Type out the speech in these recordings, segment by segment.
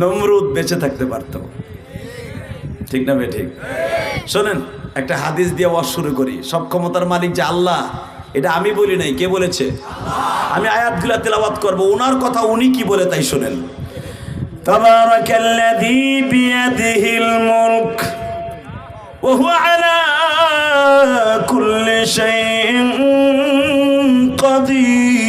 নমরুদ বেঁচে থাকতে পারত ঠিক না বে ঠিক শোনেন একটা হাদিস দিয়ে ওয়াজ শুরু করি সব ক্ষমতার মালিক যে আল্লাহ এটা আমি বলি নাই কে বলেছে আমি আয়াতগুলা তেলাওয়াত করব ওনার কথা উনি কি বলে তাই শোনেন تبارك الذي بيده الملك وهو على كل شيء قدير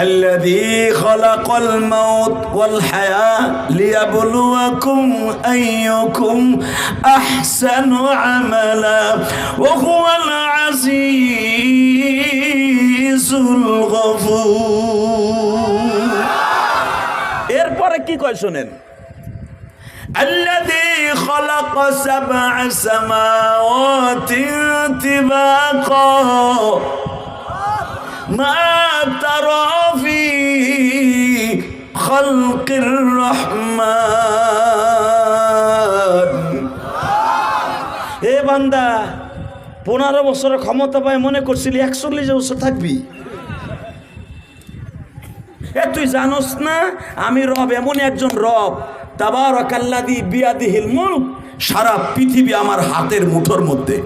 الذي خلق الموت والحياة ليبلوكم أيكم أحسن عملا وهو العزيز الغفور এরপরে কি কয় শুনেন الذي خلق سبع سماوات طباقا ما ترى في خلق الرحمن এ বান্দা পনেরো বছরের ক্ষমতা পায় মনে করছিলি একচল্লিশ বছর থাকবি এ তুই জানোস না আমি রব এমন একজন রব তাবার কাল্লাদি বিয়াদিহিল মুলক সারা পৃথিবী আমার হাতের মুঠোর মধ্যে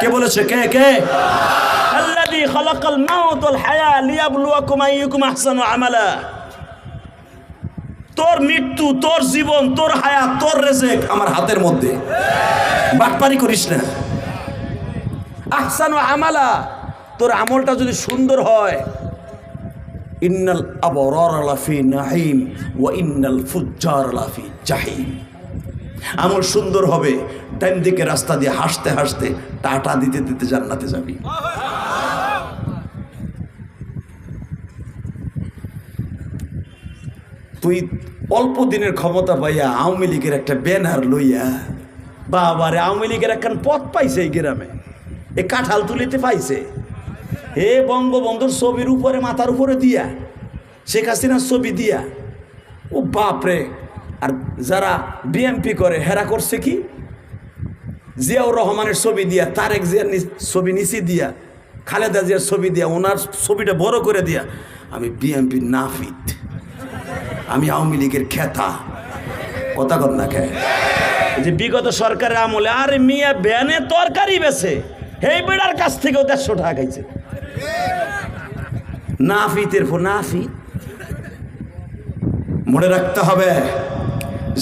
কে বলেছে কে কে তোর মৃত্যু, তোর জীবন, তোর তোর রেজেক আমার হাতের মধ্যে। বাটপারি করিস না। আমালা। তোর আমলটা যদি সুন্দর হয়। আমল সুন্দর হবে। ডান দিকে রাস্তা দিয়ে হাসতে হাসতে টাটা দিতে দিতে জান্নাতে যাবি। তুই অল্প দিনের ক্ষমতা পাইয়া আওয়ামী লীগের একটা ব্যানার লইয়া, বাবারে, আওয়ামী লীগের একখান পথ পাইছে এই গ্রামে। এ কাঁঠাল তুলিতে পাইছে। হে বঙ্গবন্ধুর ছবির উপরে, মাথার উপরে দিয়া, শেখ হাসিনার ছবি দিয়া। ও বাপরে, আর যারা বিএমপি করে, হেরা করছে কি? জিয়াউর রহমানের ছবি দিয়া, তারেক জিয়ার ছবি নিচে দিয়া, খালেদা জিয়ার ছবি দিয়া, ওনার ছবিটা বড় করে দিয়া, আমি বিএমপি নাফিত। আমি আওয়ামী লীগের খেতা। কথা কর না যে বিগত সরকারের আমলে আর মিয়া ব্যানে তরকারি বেছে। এই বেড়ার কাছ থেকেও দেড়শো টাকা খাইছে। নাফিতের পর নাফিত। মনে রাখতে হবে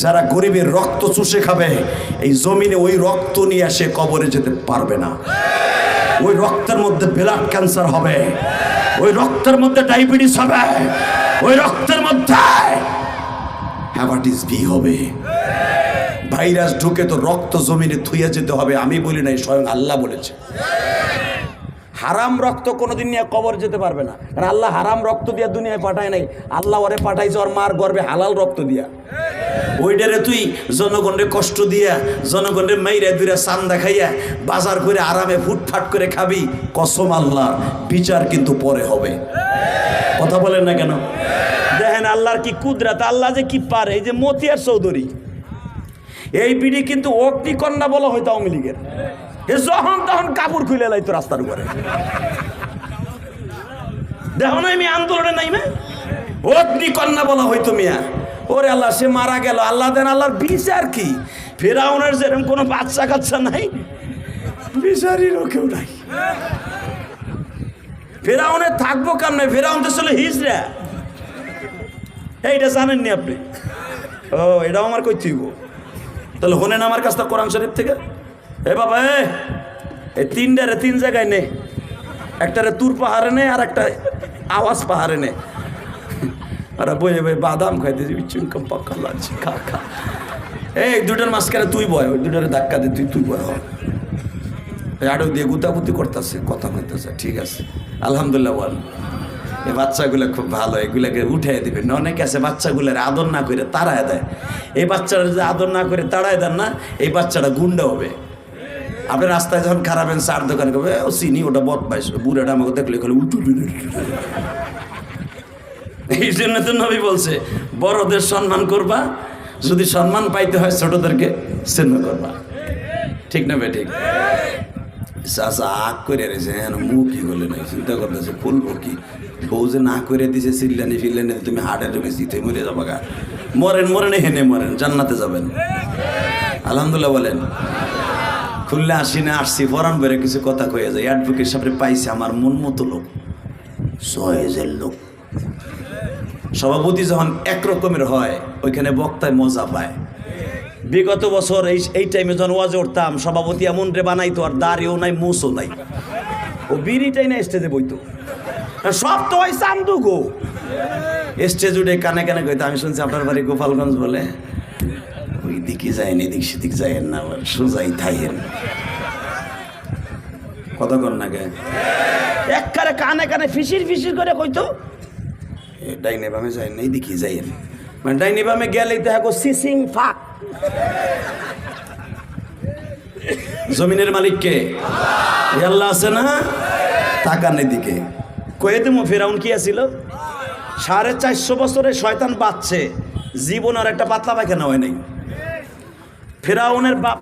যারা গরিবের রক্ত চুষে খাবে এই জমিনে ওই রক্ত নিয়ে সে কবরে যেতে পারবে না। ওই রক্তের মধ্যে ব্লাড ক্যান্সার হবে। ওই রক্তের মধ্যে ডায়াবেটিস হবে। ওই রক্তের মধ্যে। হ্যাপাটিস বি হবে। ভাইরাস ঢুকে তো রক্ত জমিনে থুইয়া যেতে হবে, আমি বলি নাই, স্বয়ং আল্লাহ বলেছে। হারাম রক্ত কোনোদিন নিয়ে কবর যেতে পারবে না। কারণ আল্লাহ হারাম রক্ত দিয়া দুনিয়ায় পাঠায় নাই। আল্লাহ ওরে পাঠাইছে ওর মার গর্বে হালাল রক্ত দিয়া। ওইটারে তুই জনগণরে কষ্ট দিয়া, জনগণরে মাইরা দুইরা চান দেখাইয়া বাজার করে আরামে ফুটফাট করে খাবি, কসম আল্লাহ বিচার কিন্তু পরে হবে। কথা বলেন না কেন? দেখেন আল্লাহর কি কুদরাত, আল্লাহ যে কি পারে, এই যে মতিয়ার চৌধুরী। এই বিড়ি কিন্তু অগ্নিকন্যা বলা হয়তো আওয়ামী লীগের। যখন তখন কাপড় খুলে লাইতো রাস্তার উপরে। দেখো না আমি আন্দোলনে নাই মে অগ্নিকন্যা বলা হয়তো মিয়া। ওরে আল্লাহ, সে মারা গেল। আল্লাহ দেন আল্লাহর বিচার কি? ফেরাউনের যেরকম কোনো বাচ্চা কাচ্চা নাই বিচারিরও কেউ নাই। ফেরাউনে থাকব কেমনে? ফেরাউন তো ছিল হিজরা এইটা জানেননি আপনি? ও, এটাও আমার কই তাহলে হনেন আমার কাছটা কোরআন শরীফ থেকে? এ বাবা, এ, এই তিনটারে তিন জায়গায় নে। একটারে তুর পাহাড়ে নে আর একটা আওয়াজ পাহাড়ে নে। আর বই বই বাদাম খাইতে চুনকম পাক্কা লাগছে খা খা। এই দুটার মাঝখানে তুই বয়, ওই দুটারে ধাক্কা দে, তুই তুই বয় আরও দিয়ে গুতাগুতি করতেছে, কথা কইতেছে, ঠিক আছে। আলহামদুলিল্লাহ, বল। এই বাচ্চাগুলো খুব ভালো, এগুলাকে উঠে দিবে। অনেকে আছে বাচ্চাগুলোর আদর না করে তাড়ায় দেয়। এই বাচ্চারা যদি আদর না করে তাড়ায় দেন না, এই বাচ্চাটা গুন্ডা হবে। আপনি রাস্তায় যখন খারাপ হবেন চার দোকানে করবে ও চিনি ওটা বদ বদমাইশ বুড়াটা আমাকে দেখলে খেলে উঠু এই জন্য তো নবী বলছে বড়দের সম্মান করবা যদি সম্মান পাইতে হয় ছোটদেরকে স্নেহ করবা ঠিক না ঠিক চাষা আগ করে রেছে হ্যাঁ মুখ কি করলে নাই চিন্তা করতেছে ফুলবো কি বউ যে না করে দিছে চিল্লানি ফিল্লানি তুমি হাটে ঢুকে জিতে মরে যাব গা মরেন মরেন হেনে মরেন জান্নাতে যাবেন আলহামদুলিল্লাহ বলেন খুললে আসি না, আসছি, ফরান বেড়ে কিছু কথা কয়ে যায় অ্যাডভোকেট সাহেব পাইছে আমার মন মতো লোক সয়েজের লোক। সভাপতি যখন একরকমের হয়, ওইখানে বক্তায় মজা পায়। বিগত বছর এই এই টাইমে যখন ওয়াজে উঠতাম, সভাপতি এমন রে বানাইতো, আর দাড়িও নাই মুসও নাই। ও বিড়িটাই না স্টেজে বইতো। সব তো ওই চান্দু গো। স্টেজ উঠে কানে কানে কইতো, আমি শুনছি আপনার বাড়ি গোপালগঞ্জ বলে। ওই দিকে যায়নি এদিক সেদিক যায়েন না আবার সোজাই থাইয়েন। কতক্ষণ নাকি একবারে কানে কানে ফিসির ফিসির করে কইতো। ডাইনে বামে যাই না এইদিকে যাইয়েন। মানে ডাইনে বামে গেলেই তো হ্যাঁ সিসিং ফাক জমিনের মালিক কে? এ আল্লাহ আছে না? তাকান এদিকে। কয়ে দেবো ফেরাউন কি আছিল? সাড়ে চারশো বছরে শয়তান বাঁচছে। জীবন আর একটা পাতলা পায়খানা হয় নাই। ফেরাউনের বাপ